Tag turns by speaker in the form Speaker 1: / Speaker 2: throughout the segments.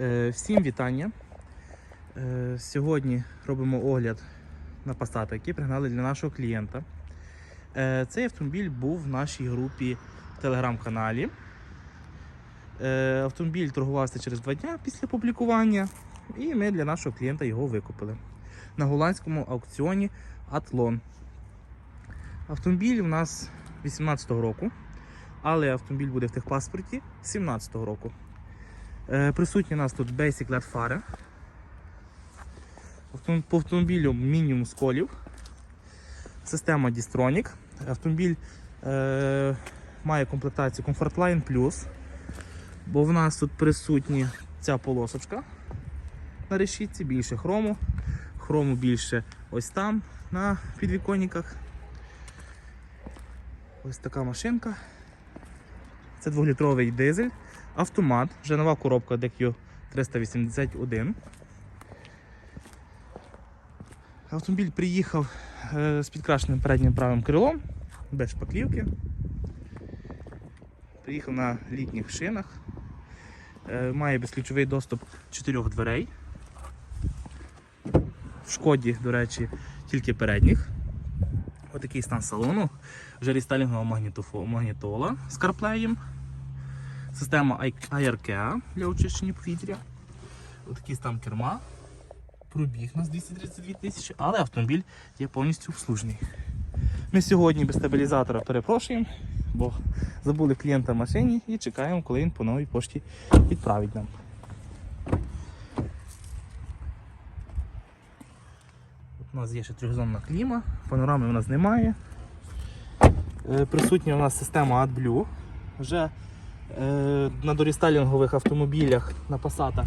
Speaker 1: Е, Всім вітання. Е, Сьогодні робимо огляд на Passat, який пригнали для нашого клієнта. Е, Цей автомобіль був в нашій групі в телеграм-каналі. Автомобіль торгувався через два дні після публікування, і ми для нашого клієнта його викупили на голландському аукціоні Атлон. Автомобіль у нас 18-го року, але автомобіль буде в техпаспорті 17-го року. Е, Присутні у нас тут Basic LED фари. По автомобілю мінімум сколів. Система Distronic. Автомобіль е, має комплектацію Comfortline Plus, бо в нас тут присутні ця полосочка на решітці, більше хрому. Хрому більше ось там на підвіконниках. Ось така машинка. Це 2-літровий дизель, автомат, вже нова коробка DQ 381. Автомобіль приїхав е, з підкрашеним переднім правим крилом, без шпаклівки. Приїхав на літніх шинах. Е, Має безключовий доступ чотирьох дверей. В шкоді, до речі, тільки передніх. Отакий стан салону. Вже рестайлінгова магнітола з карплеєм. Система AirCare для очищення повітря. Отакий стан керма. Пробіг у нас 232 тисячі, але автомобіль є повністю обслужений. Ми сьогодні без стабілізатора перепрошуємо, бо забули клієнта в машині і чекаємо, коли він по новій пошті відправить нам. У нас є ще трьохзонна кліма, панорами у нас немає. Е, Присутня у нас система AdBlue. Вже е, на дорістайлінгових автомобілях на Passat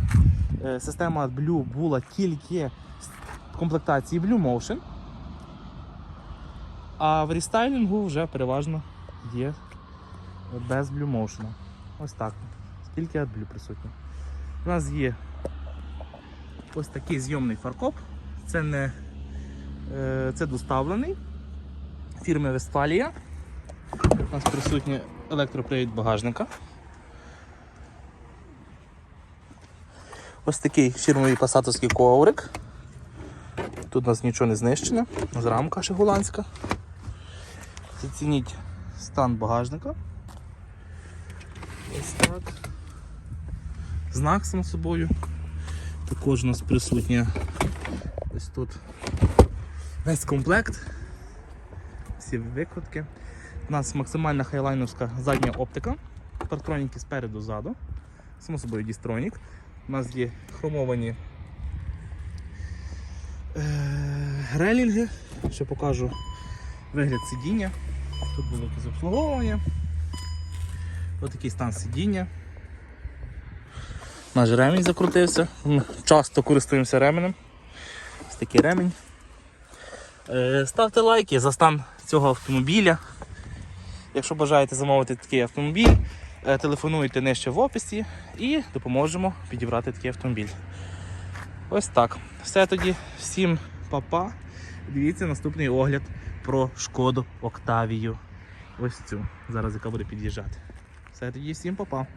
Speaker 1: е, система AdBlue була тільки в комплектації Blue Motion. А в рестайлінгу вже переважно є без Blue Motion. Ось так. Тільки AdBlue присутній. У нас є ось такий зйомний фаркоп. Це не це доставлений фірми Вестфалія. У нас присутній електропривід багажника. Ось такий фірмовий пасатовський коврик. Тут у нас нічого не знищено, нас рамка ще голландська. Зацініть стан багажника. Ось так. Знак само собою. Також у нас присутня ось тут весь комплект. Всі викрутки. У нас максимальна хайлайновська задня оптика. Партроніки спереду ззаду. Само собою дістронік. У нас є хромовані е, релінги. Ще покажу вигляд сидіння. Тут було якесь обслуговування. Ось такий стан сидіння. Наш ремінь закрутився. Ми часто користуємося ременем. Ось такий ремінь. Е, Ставте лайки за стан цього автомобіля. Якщо бажаєте замовити такий автомобіль, е, телефонуйте нижче в описі і допоможемо підібрати такий автомобіль. Ось так. Все тоді, всім па-па. Дивіться наступний огляд про шкоду Октавію. Ось цю. Зараз яка буде під'їжджати. Все тоді, всім па-па.